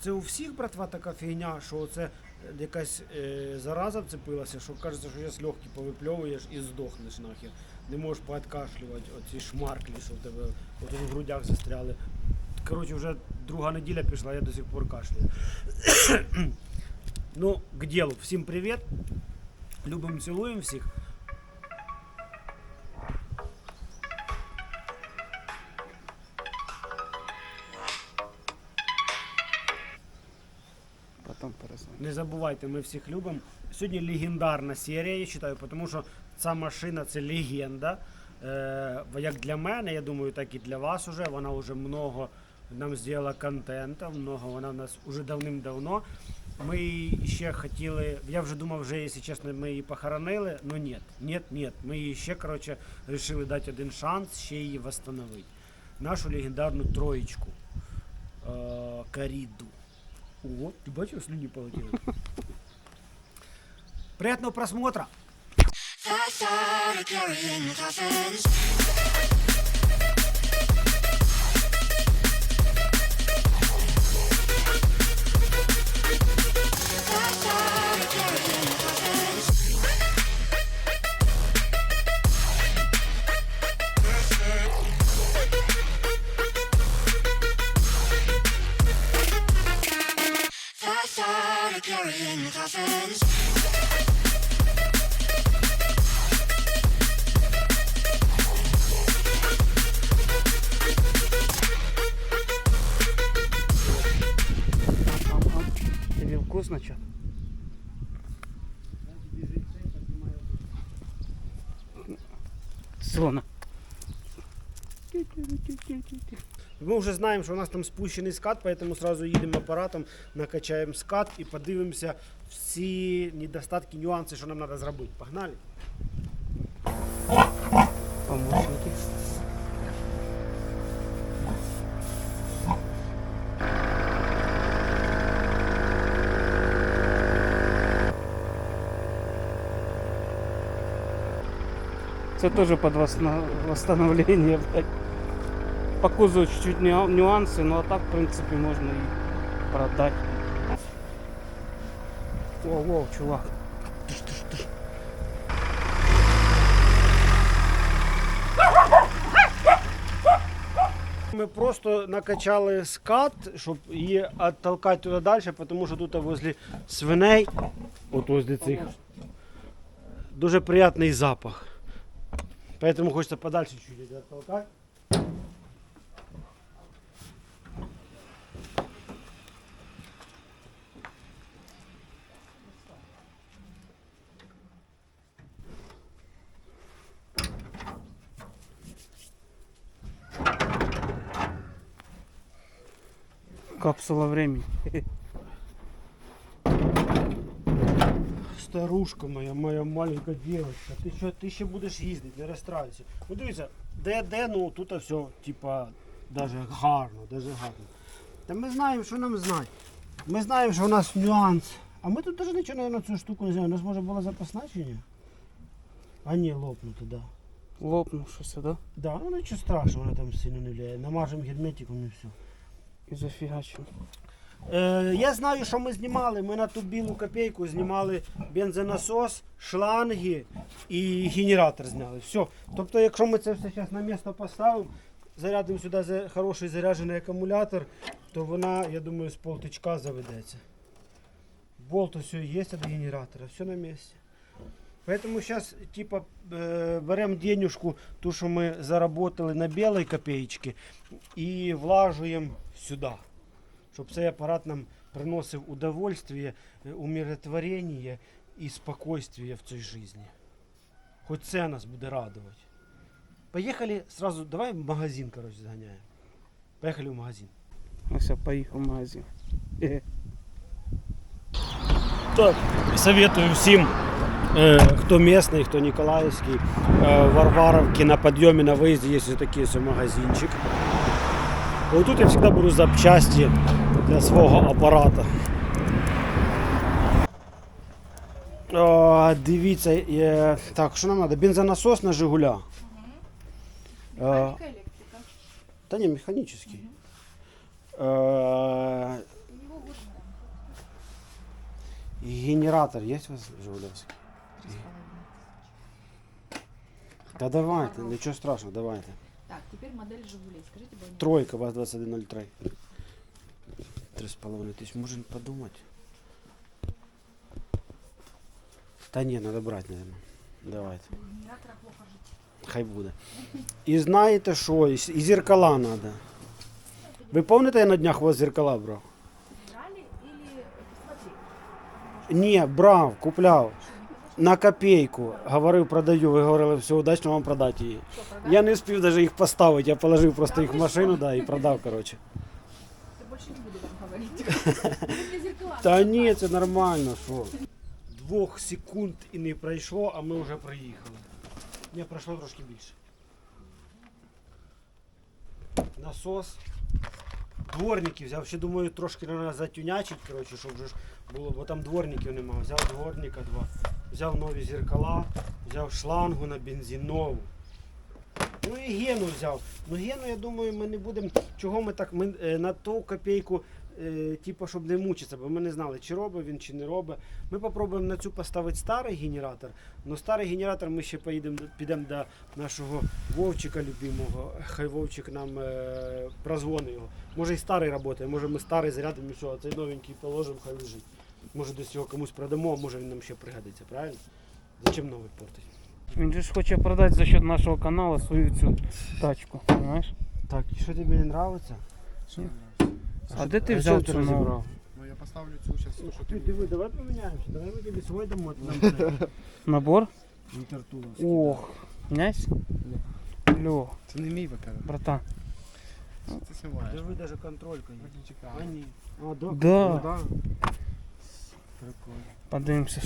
це у всіх, братва, така фігня, що це якась е, зараза вцепилася, що кажеться, що зараз легкі повипльовуєш і здохнеш нахер. Не можеш пооткашлювати оці шмарклі, що в тебе от в грудях застряли. Коротше, вже друга неділя пішла, я до сих пор кашляю. ну, к ділу. Всім привіт. Любимо, цілуємо всіх. Не забувайте, ми всіх любимо. Сьогодні легендарна серія, я вважаю, тому що ця машина це легенда. Е, як для мене, я думаю, так і для вас уже. Вона вже много нам зробила контенту, много вона в нас уже давним-давно. Ми ще хотіли, я вже думав, вже, якщо чесно, ми її похоронили, але ні, ні, ні. Ми її ще, коротше, вирішили дати один шанс, ще її восстановити. Нашу легендарну троєчку. Е, Каріду. О, ти бачив, слюні полетіли. Приятного просмотра! Зона. Ми вже знаємо, що у нас там спущений скат, поэтому сразу їдемо апаратом, накачаємо скат і подивимося всі недостатки, нюанси, що нам треба зробити. Погнали! Помощники. Це тоже под восна- восстановление, блядь. По кузову чуть-чуть нюа- нюансы, но а так, в принципе, можно и продать. Воу, воу, чувак. Тыш, тыш, тыш. Ми просто накачали скат, щоб її відтолкати туди далі, тому що тут возле свиней, от возле цих, дуже приятний запах. Поэтому хочется подальше чуть-чуть от толка. Капсула времени. Старушка моя, моя маленька дівчинка, ти що, ти ще будеш їздити, не розстраюйся. Ну дивіться, де, де, ну тут все, типа, даже гарно, даже гарно. Та ми знаємо, що нам знати. Ми знаємо, що у нас нюанс. А ми тут теж нічого на цю штуку не знаємо. У нас може була запасна чи ні? А ні, лопнути, да. Лопнувшийся, да? Да, ну нічого страшного, вона там сильно не влияє. Намажемо герметиком і все. І зафігачив. Е, я знаю, що ми знімали. Ми на ту білу копійку знімали бензонасос, шланги і генератор зняли. Все. Тобто, якщо ми це все зараз на місце поставимо, зарядимо сюди за хороший заряджений акумулятор, то вона, я думаю, з полтичка заведеться. Болт все є від генератора, все на місці. Поэтому сейчас типа э, беремо денежку, ту, що ми заработали на білій копеечці, і влажуємо сюди щоб цей апарат нам приносив удовольствие, е, умиротворення і спокойствие в цій житті. Хоч це нас буде радувати. Поїхали сразу, давай в магазин, короче, зганяємо. Поїхали в магазин. Ось поїхав в магазин. Е, Так, советую всім, е, хто місний, хто Ніколаївський, в Варваровці на підйомі на виїзді є такий магазинчик. І тут я завжди беру запчасті для свого апарата. О, дивіться, е, так, що нам треба? Бензонасос на Жигуля. Е. Та ні, механічний. Е, вот генератор є у вас Жигулевський? Та давайте, нічого страшного, давайте. Так, теперь модель Жигулей. Скажите, Боня. Тройка ВАЗ 2103. Три з половиною тисяч. Можемо подумати. Та ні, треба брати, мабуть. Давайте. Генератора плохо жить. Хай буде. І знаєте що? І, с- і зеркала треба. Ви пам'ятаєте, я на днях у вас зеркала брав? Брали или посмотри? Ні, брав, купляв. На копійку. Говорив, продаю. Ви говорили, все, удачно вам продати її. Я не встиг навіть їх поставити, я положив просто їх в машину да, і продав, коротше. Я больше не буду вам Та ні, це нормально, що. Двох секунд і не пройшло, а ми вже приїхали. Ні, пройшло трошки більше. Насос. Дворники взяв, ще думаю, трошки треба затюнячить, коротше, щоб вже було, бо там дворників немає. Взяв дворника два. Взяв нові зеркала, взяв шлангу на бензин нову. Ну і гену взяв. Ну гену, я думаю, ми не будемо. Чого ми так ми, е, на ту копійку, типу, щоб не мучитися, бо ми не знали, чи робить він, чи не робить. Ми попробуємо на цю поставити старий генератор. Ну старий генератор ми ще поїдемо, підемо до нашого Вовчика любимого. Хай Вовчик нам е, прозвонить його. Може і старий працює, може ми старий зарядимо і все, а цей новенький положимо, хай лежить. Може десь його комусь продамо, а може він нам ще пригодиться, правильно? Зачем новий портить? Він же ж хоче продати за счет нашого каналу свою цю тачку, понимаешь? Так, і що тобі не подобається? А де ти взяв цю розібрав? Ну я поставлю цю зараз, що Ти ти. диви, давай поміняємося, давай ми тобі свой дамо, Набор? інтертуловський. Ох, князь? Лё, Це не мій ВК. братан. Ти знімаєш. Диви, даже контролька є. А ні. А, да. Да. Прикольно. Подивимося.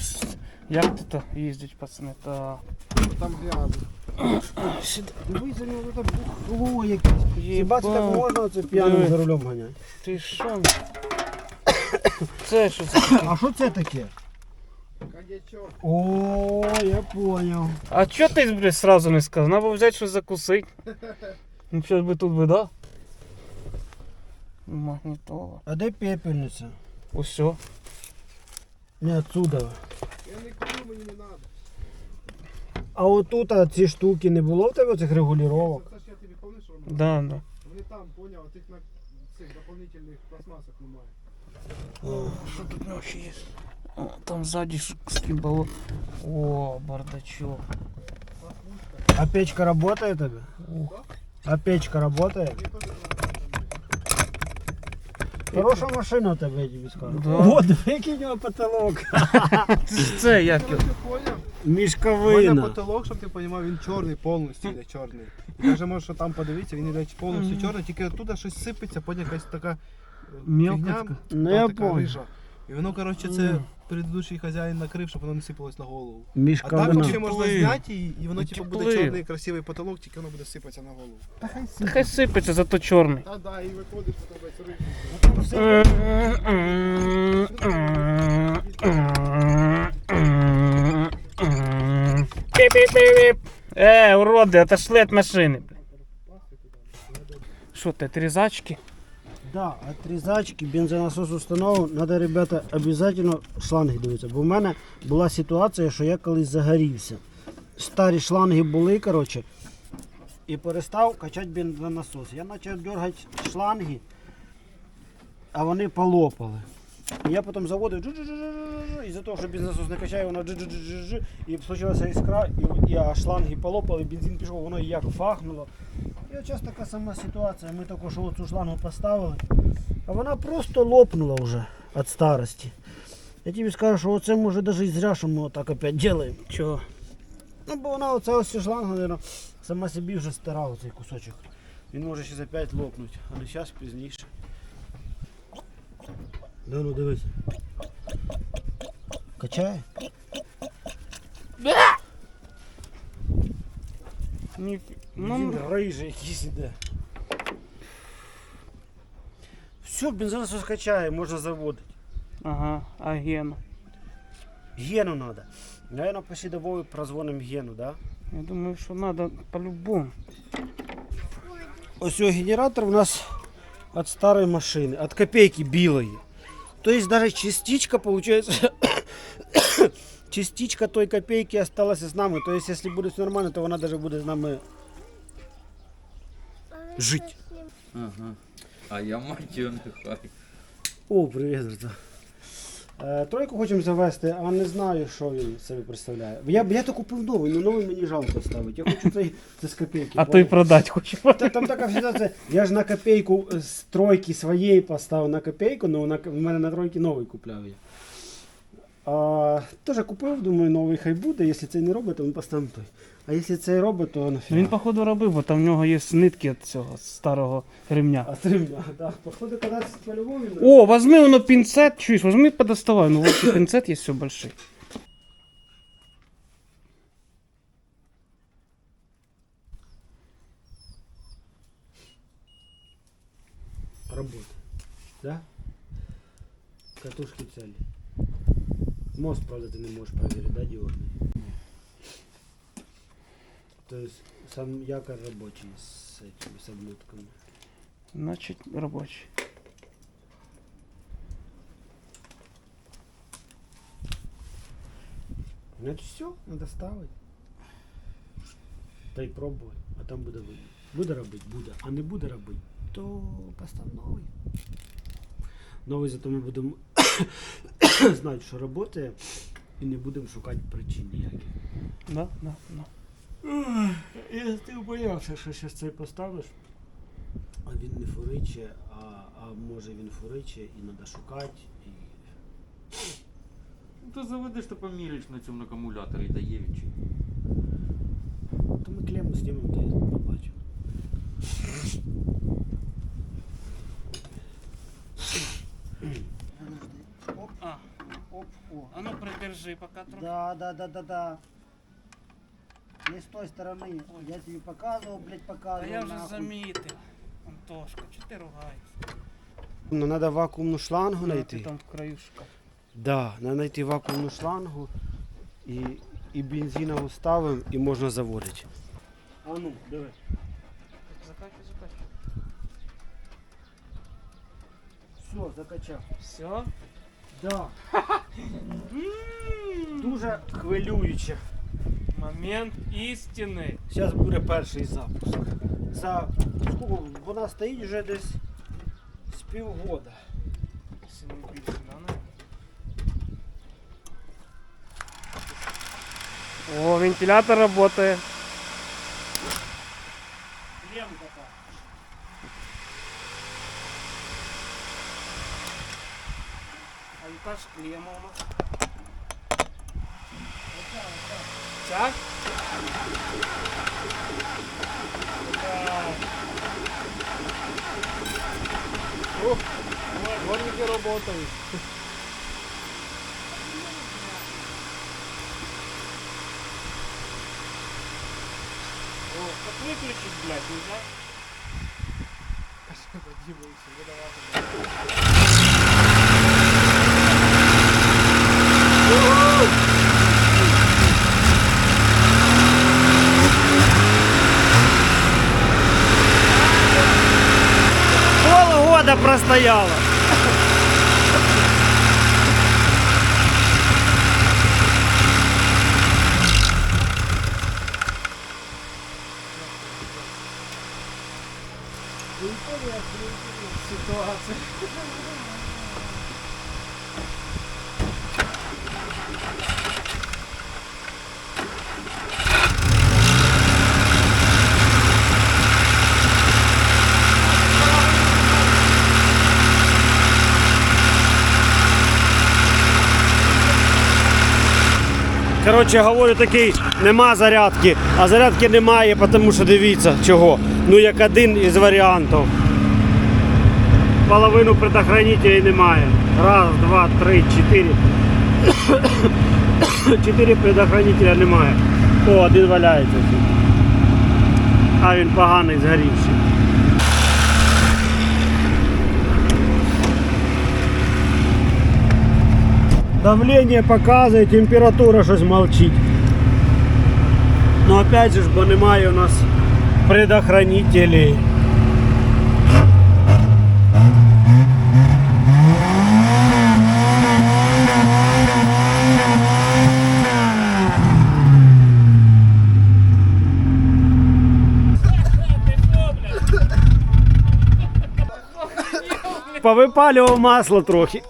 Як ти то їздить, пацани? Та... Там грязно. Бухло якесь. Хіба це так можна оце п'яним за рулем ганяти? Ти що? Це що це? А що це таке? О, я понял. А чо ти, блядь, сразу не сказав? Надо було взяти щось закусити. Ну, зараз би тут би, да? Магнітола. А де пепельниця? Усьо. Не отсюда. Я не курю, мені не треба. А отут а ці штуки не було в тебе цих регулювання? Це ж я тобі пам'ятаєш, що Да, да. вони там, поняв, тих на цих дополнительних пластмасах немає. Що тут у нього ще є? О, там ззаді ш- скібало. О, бардачок. А печка работает тебе? Ух. А печка работает? Хороша машина тебе, я тобі скажу. Да. Який у нього потолок. Це як його? У Мішковина. потолок, щоб ти розумів, він чорний, повністю йде чорний. І каже, може, що там подивитися, він йде повністю чорний, тільки оттуда щось сипеться, потім якась така е, фігня. Ну я така понял. рижа. І воно, коротше, це предыдущий хазяїн накрив, щоб воно не сипалось на голову. А так Мішковина. взагалі можна зняти і, і воно типу, буде чорний красивий потолок, тільки воно буде сипатися на голову. Та хай сипеться, зато чорний. Та да, і виходиш по тебе рижий. Піп-піп-піп. Е, уроди, отошли від машини. Що ти, трізачки? Да, отрізачки, бензонасос установив. Надо, ребята, обов'язково шланги дивитися. Бо в мене була ситуація, що я колись загорівся. Старі шланги були, коротше, і перестав качати бензонасос. Я почав дергати шланги, а вони полопали. Я потім заводив і за того, що бензонасос не качає, воно і случилася іскра, і, і а шланги полопали, бензин пішов, воно як фахнуло. І от зараз така сама ситуація. Ми тільки що цю шлангу поставили, а вона просто лопнула вже від старості. Я тобі скажу, що оце може навіть і зря, що ми отак опять робимо. Чого? Ну, бо вона оця ось шланга, мабуть, сама собі вже стирала цей кусочок. Він може ще за 5 лопнути, а не зараз пізніше. Да ну дивись. Качає? Ні. Ну, Ну, рижий якийсь іде. Все, бензонасос качає, можна заводити. ага, а гену. Гену надо. Наверное, пошли до Вовы прозвоним Гену, да? Я думаю, що треба по-любому. Ось генератор у нас от старой машины, от копейки белой. То есть даже частичка получается частичка той копейки осталась з нами. То есть, якщо буде все нормально, то вона даже буде з нами жити. Ага. А я мать його нехай. О, привіт, братан. Е, Тройку хочемо завести, а не знаю, що він собі представляє. Я, б- я то купив новий, але новий мені жалко ставити. Я хочу цей це з копійки. А то й продать хочу. Та, там така ситуація. Я ж на копійку з тройки своєї поставив на копійку, але на, в мене на тройки новий купляв я. А, теж купив, думаю, новий хай буде. Якщо цей не робить, то ми поставимо той. А якщо цей робить, то нафіга. Він, походу, робив, бо там в нього є нитки від цього старого ремня. А стримня, так. Походу, коли по-любому. він- О, возьми воно пинцет, чуєш, возьми подоставай, ну вот и пинцет есть все большой. Работает. Да? Катушки цели. Мост, правда, ты не можешь проверить, да, диодный? То есть сам якорь рабочий с этими, с облюдками. Значит, рабочий. Значит все, надо ставить. Та й пробуй, а там буде видно. Буде робити, буде, а не буде робити, то постав новий. Новий зато ми будемо знати, що працює, і не будемо шукати причин ніяких. Да, да, да. Я ти боявся, що зараз цей поставиш, а він не фуриче, а, а може він фуриче і треба шукати. І... Ну то заведеш то поміряєш на цьому акумуляторі дає він чи. То ми клему знімемо, то я побачимо. А, Оп, о. а ну придержи пока трохи. Да, да, да, да, да Не с той стороны. Я тебе показывал, блядь, А показывал. я вже нахуй. замітив. Антошка, чи ти ругаєшся? Ну, надо вакуумну шлангу Ну, найти. ти там в краю шкаф. Да, надо найти вакуумну шлангу і, і бензинову ставимо і можна заводити. А ну, диви. Закачуй, закачуй. Все, закачав. Все? Да. Дуже хвилююче. Момент істини. Зараз буде перший запуск. За скільки? Вона стоїть вже десь з півгода. Якщо не більше, да, наверное? О, вентилятор работает. Клем така. А яка ж клема у нас? Ця? Ух, дворники работают. О, как выключить, блядь, нельзя? Полгода простояла. Коротше, говорю такий, нема зарядки, а зарядки немає, тому що дивіться чого. Ну як один із варіантів. Половину предохранителей немає. Раз, два, три, чотири. Чотири предохранителя немає. О, один валяється. А він поганий згорівший. Давление показывает, температура щось молчить. Ну опять же, бо немає у нас предохранителей. Повипалював масло трохи.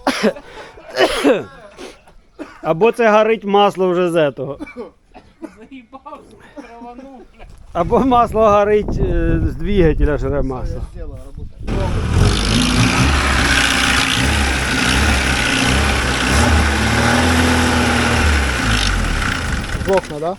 Або це горить масло вже з этого. Заїбався, траванув, бля. Або масло горить е, з двигателя жре масло. Окна, да?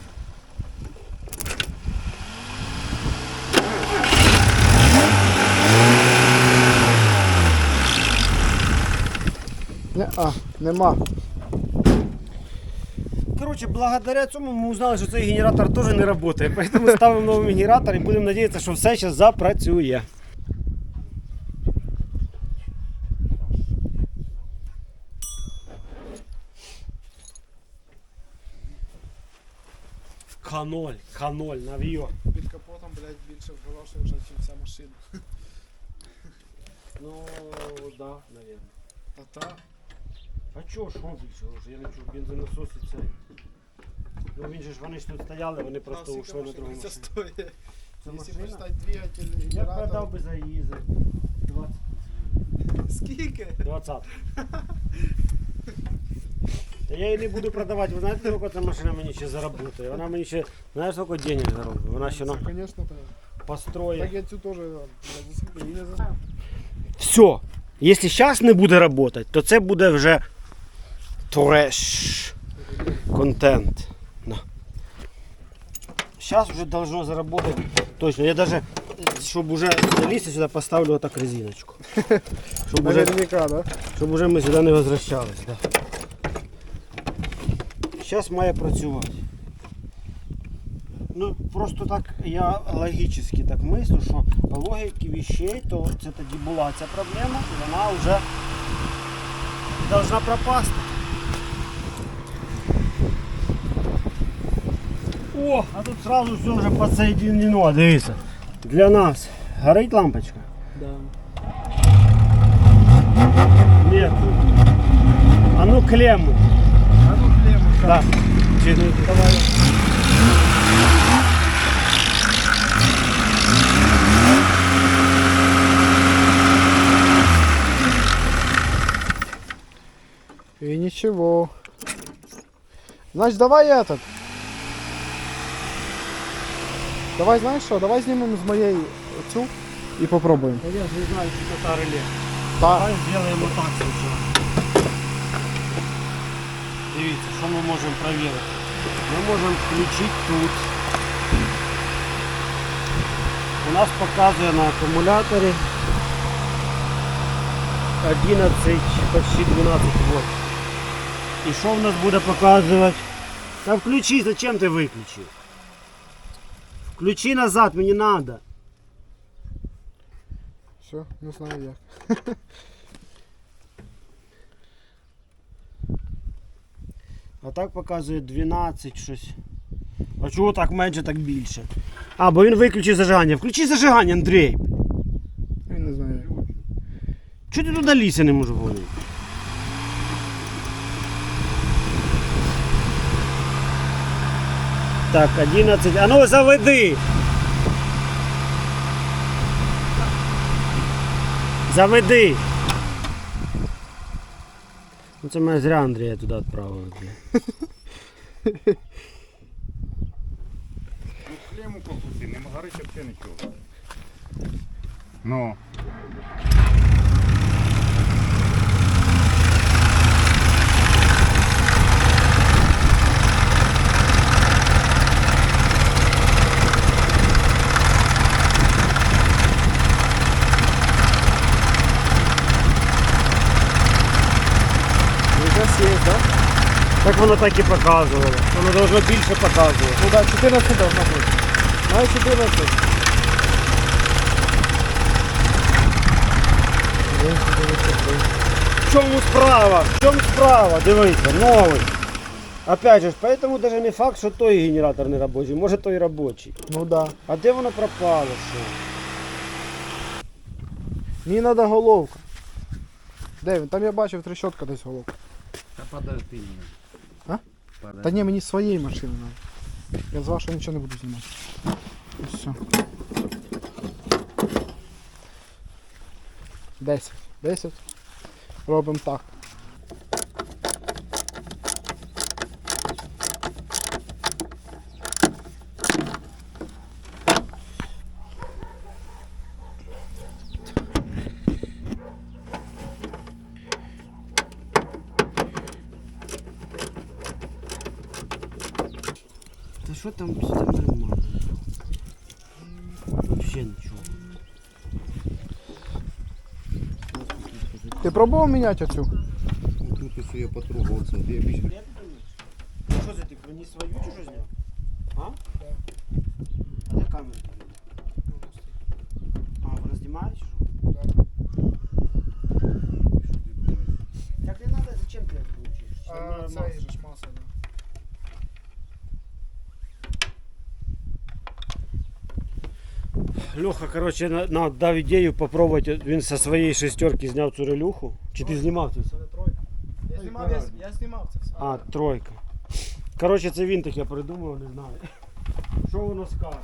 Не, а, нема. Короче, благодаря цьому ми узнали, що цей генератор теж не працює. Поэтому ставимо новий генератор і будемо сподіватися, що все зараз запрацює. К0, К0, навіо. Під капотом, блядь, більше грошей вже, ніж вся машина. Ну, да, наверное. А та? А чого що більше грошей? Я не чув, бензонасоси це. Ну він же ж вони ж тут стояли, вони просто ушли на другу машину. Це машина? двигатель, Я б генератор. продав би за її за 20. Скільки? 20. Та я її не буду продавати. Ви знаєте, скільки ця машина мені ще заработає? Вона мені ще, знаєш, скільки денег заробить? Вона ще нам Конечно, так. построїть. Так я цю теж скільки не знаю. Все. Якщо зараз не буде працювати, то це буде вже треш контент. Да. Зараз вже должно заработать точно. Я даже, щоб уже залізти сюди, поставлю отак резиночку. Щоб уже, да? щоб уже ми сюди не возвращались. Да. Зараз має працювати. Ну, просто так я логічно так мислю, що по логіці вещей, то це тоді була ця проблема, і вона вже должна пропасти. О, а тут сразу все вже підсоєдинено, дивіться. Для нас. Горить лампочка? Да. Нет. А ну клемму. А ну клемму. Да. Чи- Давай. И ничего. Значит, давай этот. Давай, знаешь что, давай снимем с моей цю и попробуем. Та я ж не знаю, чи це та реле. Так. Давай зробимо так спочатку. Дивіться, що ми можемо перевірити. Ми можемо включити тут. У нас показує на акумуляторі 11, почти 12 вольт. І що в нас буде показувати? Та включи, зачем ти виключив? Включи назад, мені треба. Все, не знаю як. А так показує 12 щось. А чого так менше, так більше? А, бо він виключив зажигання. Включи зажигання, Андрій. Я не знаю. Чого ти туди ліси не можу гонити? Так, 11. А ну заведи. Заведи. Ну це мене зря Андрія туди відправили. бля. Клему покуси, не горить взагалі нічого. Ну. Сейчас есть, да? Так воно так і показувало. Воно должно більше показувати. Ну да, 14 должно быть. Давай 14. В чому справа? В чому справа? Дивіться, новий. Опять же, поэтому даже не факт, що той генератор не робочий, може той робочий. Ну да. А де воно пропало? Що? Мені треба головка. Де він? Там я бачив трещотка десь головка. Та подожди. Та ні, мені своєї машини треба. Я з вашого нічого не буду знімати. І все. 10. 10. робимо так. там все там нормально? Вообще нічого. Ти пробував міняти оцю? Тут ось я потрогав це, я більше. Що це ти приніс свою чи що зняв? А? А де камера? А, вона знімає чи що? Так не треба, зачем ти це учиш? А, це же ж маса, да. Леха, короче, на, на, дав ідею попробувати, він зі своєї шестерки зняв цю релюху. Чи ти знімав це все? Це тройка. Я знімав, я, я знімав це все. А, тройка. Короче, це він таке придумав, не знаю. Що воно скаже?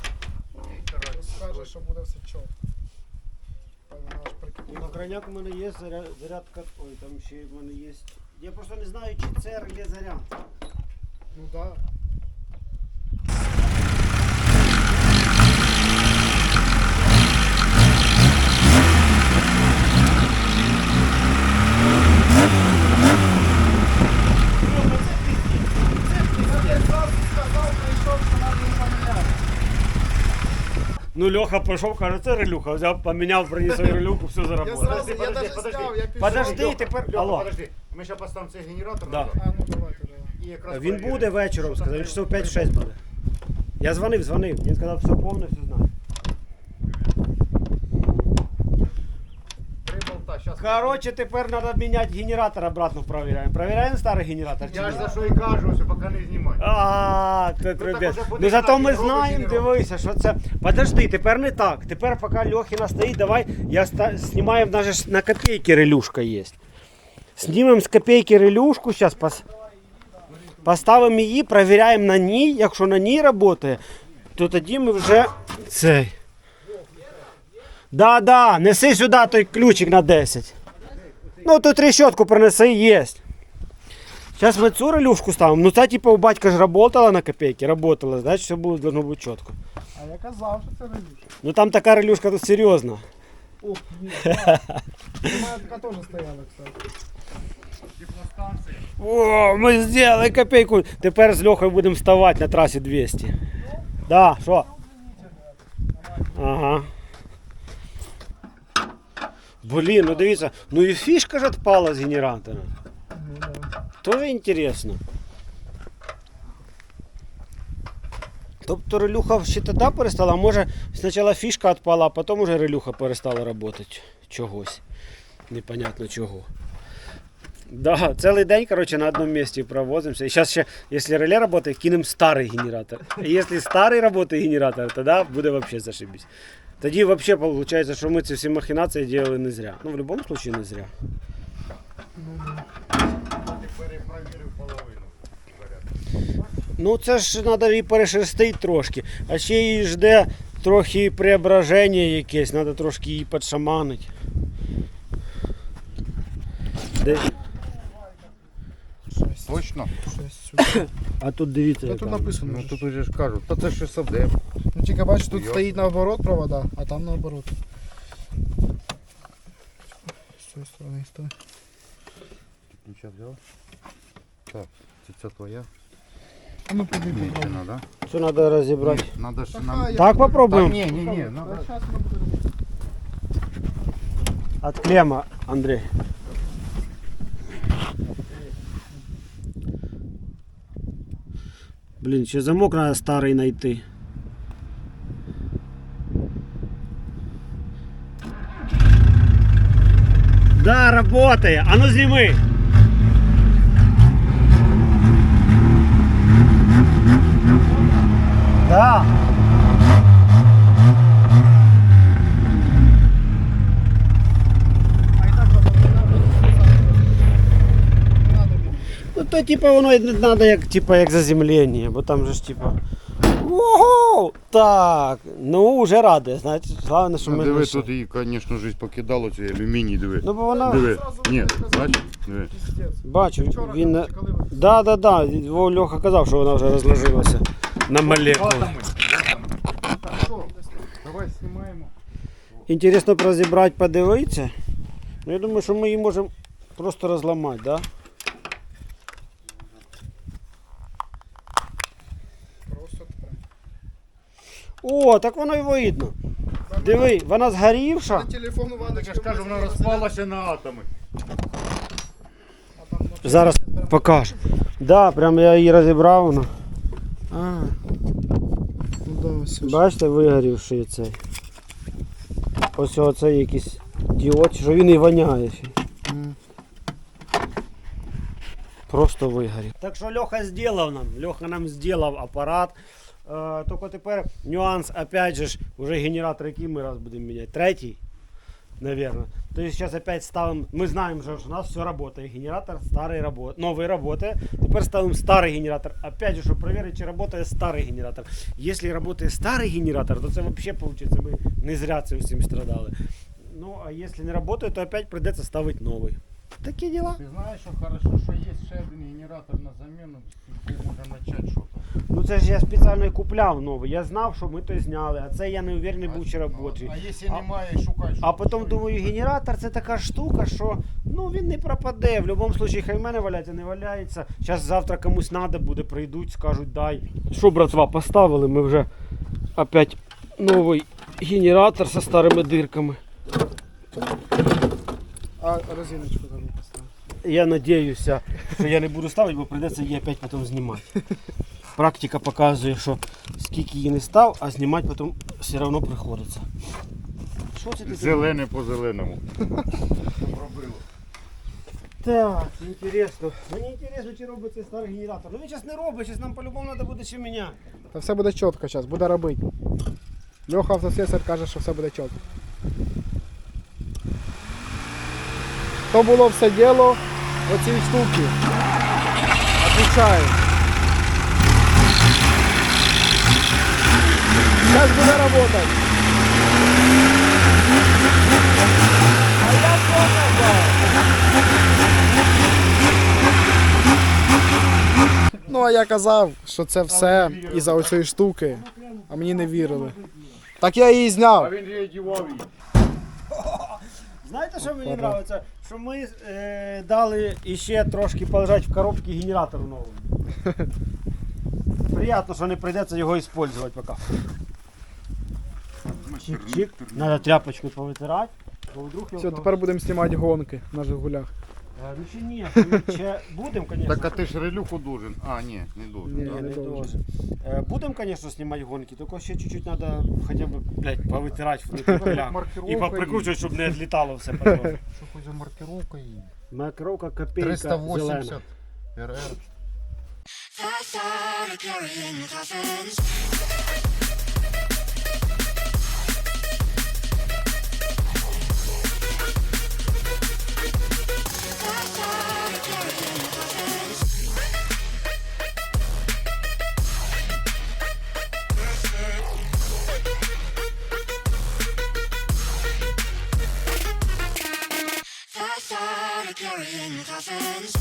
Скаже, що буде все прикипіла. на крайняк у мене є заряд, зарядка. Ой, там ще в мене є. Я просто не знаю, чи це реле заряд. Ну да. Ну, Леха пішов, каже, це релюха. Взяв, поміняв, приніс свою релюху, все Я заработало. сразу, я даже зняв, я пішов. Подожди, тепер. Льоха, Алло. подожди, ми ще поставимо цей генератор Да. назад. А, ну давайте, давай. І якраз Він перевіримо. буде вечором, сказав, він часов 5-6 буде. Я дзвонив, дзвонив. Він сказав, все повне, все знає. Короче, тепер треба міняти генератор обратно провіряємо. Провіряємо старий генератор. чи Я ні? ж за що і кажу, що поки не знімай. А, так уже буде Ну зато ми робить знаємо, чи дивися, що це. Подожди, тепер не так. Тепер поки Льохіна стоїть, давай я ста... знімаю, в нас же ж на копійки релюшка є. Знімемо з копійки релюшку, зараз пос... поставимо її, перевіряємо на ній. Якщо на ній працює, то тоді ми вже цей. Да, да, неси сюди той ключик на 10. Ну, тут трещотку принеси, є. Сейчас мы цю релюшку ставимо. Ну, це типу у батька ж работала на копейки, работала, значить все буде должно бути чітко. А я казав, що це релюшка. Ну там така релюшка тут серйозна. Ох, ні. У така теж стояла, кстати. О, ми зробили копейку. Тепер з Льохою будемо вставати на трасі 200. Да, що? Ага. Блін, ну дивіться, ну і фішка ж відпала з генератора. Ну. Тоже інтересно. Тобто релюха ще тоді перестала, а може спочатку фішка відпала, а потім уже релюха перестала працювати чогось. Непонятно чого. Да, цілий день, короче, на одному місці провозимося. І зараз ще, якщо реле працює, кинемо старий генератор. І якщо старий працює генератор, тоді буде взагалі зашибись. Тоді взагалі виходить, що ми ці всі махінації робили не зря. Ну, в будь-якому випадку не зря. Ну це ж треба її перешерстити трошки. А ще її жде трохи преображення якесь, треба трошки її підшаманити. Де? Точно? А тут дивіться. Та яка. тут написано. Ну же тут уже ж кажуть, та це ж САД. Ну тільки бачиш, тут Йо. стоїть наоборот провода, а там наоборот. З цієї сторони стой. Ключа взяв? Так, це, це твоя? А ну побіг попробуй. Мічена, да? Що треба розібрати? Надо ж Така нам... я- Так попробуємо? Та ні, ні, ні, надо... Зараз вона буде робити. От клема, Андрей. Блін, ще замок треба старий знайти. Да, работає. А ну зніми. Да. А і так Ну то типа воно і не треба як, типа, як заземлення, бо там же ж типа. Ого! Так, ну вже радий, значить, головне, що ми Ну, диви, знайшли. тут її, звісно, жизнь покидало, цей алюміній, диви. Ну, бо вона, Диви. Ні, бач, диви. бачу, він... Да, да, да, Во, Льоха казав, що вона вже розложилася на молекули. Давай знімаємо. Інтересно розібрати, подивитися. Ну, я думаю, що ми її можемо просто розламати, да? О, так воно і видно. Диви, вона згорівша. Телефон Так я ж кажу, вона розпалася на атоми. Зараз покажу. Да, прям я її розібрав. Воно. А, Ну да, ось. ось. бачите, вигорівший цей. Ось оцей якийсь діод, що він і воняє. ще. Просто вигорів. Так що Льоха зробив нам. Льоха нам зробив апарат. Е, тільки тепер нюанс, опять же, ж, уже генератор, який ми раз будемо міняти. Третій, наверное. То есть сейчас опять ставим, мы знаем же, что у нас все работает. Генератор старый работает, новый работает. Теперь ставим старый генератор. Опять же, чтобы проверить, чи работает старый генератор. Если работает старый генератор, то это вообще получится, мы не зря цим всім страдали. Ну, а если не работает, то опять придется ставить новый. Такие дела. Ти знаєш, що хорошо, що є ще один генератор на заміну, який може почати щось. Ну це ж я спеціально купляв новий. Я знав, що ми то зняли, а це я не уверений був чи робочий. А якщо немає, шукай, А потім думаю, генератор це така штука, що ну він не пропаде. В будь-якому випадку, хай в мене валяється, не валяється. Зараз завтра комусь треба буде, прийдуть, скажуть дай. Що, братва, поставили ми вже опять новий генератор зі старими дирками. А резиночку. Я надіюся, що я не буду ставити, бо прийдеться її опять потім знімати. Практика показує, що скільки її не став, а знімати потім все одно приходиться. Що це ти? Зелене по зеленому. Так, інтересно. Мені інтересно, чи робить цей старий генератор. Ну він зараз не робить, зараз нам по-любому треба буде ще міняти. Та все буде чітко зараз, буде робити. Льоха автослесар каже, що все буде чітко. То було все діло оцій штуки. Отвечаю. Зараз буде працювати. А я понял, Ну, а я казав, що це все із-за оцієї штуки, а мені не вірили. Так я її А зняв. він же. Знаєте, що мені подобається? Що ми е, дали іще трошки полежати в коробці генератору новому. Приємно, що не прийдеться його використовувати поки. Чик-чик. Треба тряпочкою повитирати. Бо вдруг його... Все, тепер будемо знімати гонки на Жигулях. Е, Ну ще ні, ще- ще будемо, звісно. Так а ти ж релюху должен. А, ні, не должен. Ні, да. Я не не должен. должен. Э, Будем, конечно, снимать гонки, только ще чуть-чуть надо хотя бы, блядь, повытирать внутри поля. Маркировка И поприкручивать, чтобы не отлетало все потом. Що хоч за маркировка її? Макровка копейка 380 зелена. РР. finish